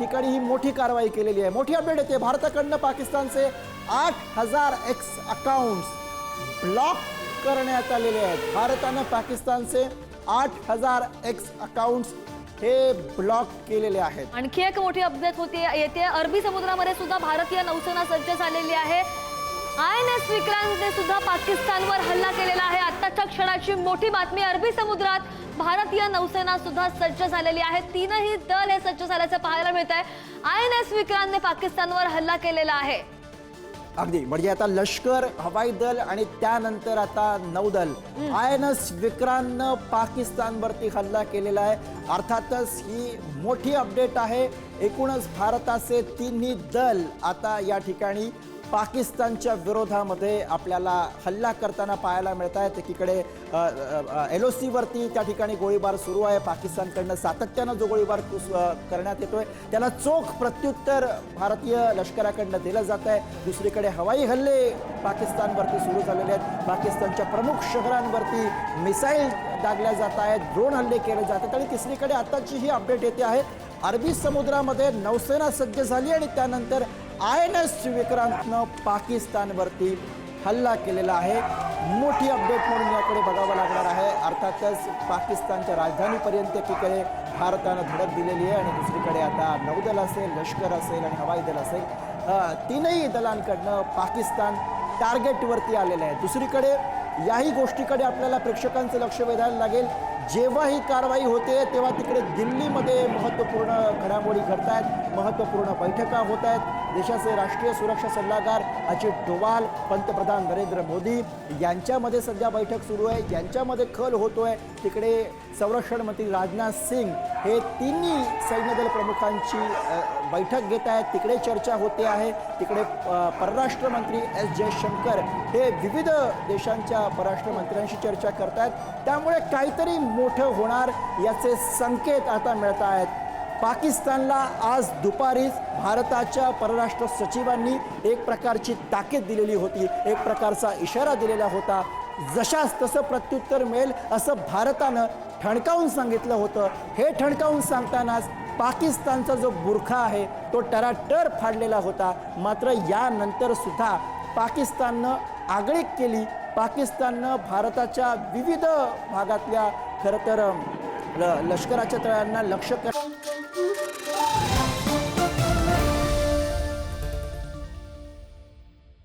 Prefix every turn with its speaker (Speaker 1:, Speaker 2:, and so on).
Speaker 1: ठिकाणी ही मोठी कारवाई केलेली आहे. मोठी अपडेट येते. भारताकडनं पाकिस्तानचे आठ हजार एक्स अकाउंट्स ब्लॉक करण्यात आलेले आहेत. भारतानं पाकिस्तानचे आठ हजार एक्स अकाउंट्स हे ब्लॉक केलेले आहेत.
Speaker 2: आणखी एक मोठी अपडेट होती येते. अरबी समुद्रामध्ये सुद्धा भारतीय नौसेना सज्ज झालेली आहे. आय एन एस विक्रांतने सुद्धा पाकिस्तानवर हल्ला केलेला आहे. आत्ताच्या क्षणाची मोठी बातमी अरबी समुद्रात भारतीय नौसेना सुद्धा सज्ज झालेली आहे. तीनही दल हे सज्ज झाल्याचं पाहायला मिळत आहे आय एन एस विक्रांतने पाकिस्तानवर हल्ला केलेला आहे.
Speaker 1: अगदी. म्हणजे आता लष्कर हवाई दल आणि त्यानंतर आता नौदल आय एन एस विक्रांतनं पाकिस्तानवरती हल्ला केलेला आहे. अर्थातच ही मोठी अपडेट आहे. एकूणच भारताचे तिन्ही दल आता या ठिकाणी पाकिस्तानच्या विरोधामध्ये आपल्याला हल्ला करताना पाहायला मिळत आहेत एकीकडे एल ओ सीवरती त्या ठिकाणी गोळीबार सुरू आहे. पाकिस्तानकडनं सातत्यानं जो गोळीबार करण्यात येतोय त्याला चोख प्रत्युत्तर भारतीय लष्कराकडनं दिलं जात आहे दुसरीकडे हवाई हल्ले पाकिस्तानवरती सुरू झालेले आहेत. पाकिस्तानच्या प्रमुख शहरांवरती मिसाईल दागल्या जात आहेत. ड्रोन हल्ले केले जात आहेत. आणि तिसरीकडे आताची ही अपडेट येते आहे. अरबी समुद्रामध्ये नौसेना सज्ज झाली आणि त्यानंतर आय एन एस विक्रांतनं पाकिस्तानवरती हल्ला केलेला आहे. मोठी अपडेट म्हणून याकडे बघावं लागणार आहे. अर्थातच पाकिस्तानच्या राजधानीपर्यंत एकीकडे भारतानं धडक दिलेली आहे आणि दुसरीकडे आता नौदल असेल लष्कर असेल आणि हवाई दल असेल तीनही दलांकडनं पाकिस्तान टार्गेटवरती आलेलं आहे. दुसरीकडे याही गोष्टीकडे आपल्याला प्रेक्षकांचं लक्ष वेधायला लागेल. जेव्हा ही कारवाई होते तेव्हा तिकडे दिल्लीमध्ये महत्त्वपूर्ण घडामोडी घडत आहेत महत्त्वपूर्ण बैठका होत आहेत देशाचे राष्ट्रीय सुरक्षा सल्लागार अजित डोवाल पंतप्रधान नरेंद्र मोदी यांच्यामध्ये सध्या बैठक सुरू आहे. यांच्यामध्ये खल होतो आहे तिकडे संरक्षण मंत्री राजनाथ सिंग हे तिन्ही सैन्यदल प्रमुखांची बैठक घेत आहेत तिकडे चर्चा होते आहे. तिकडे परराष्ट्र मंत्री एस जयशंकर हे विविध देशांच्या परराष्ट्र मंत्र्यांशी चर्चा आहेत त्यामुळे काहीतरी मोठं होणार याचे संकेत आता मिळत आहेत. पाकिस्तानला आज दुपारीच भारताच्या परराष्ट्र सचिवांनी एक प्रकारची ताकीद दिलेली होती एक प्रकारचा इशारा दिलेला होता. जशास तसं प्रत्युत्तर मिळेल असं भारतानं ठणकावून सांगितलं होतं. हे ठणकावून सांगतानाच पाकिस्तानचा जो बुरखा आहे तो टराटर फाडलेला होता. मात्र यानंतर सुद्धा पाकिस्ताननं आगळीक केली. पाकिस्ताननं भारताच्या विविध भागातल्या खरं तर ल- लष्कराच्या तळांना लक्ष कर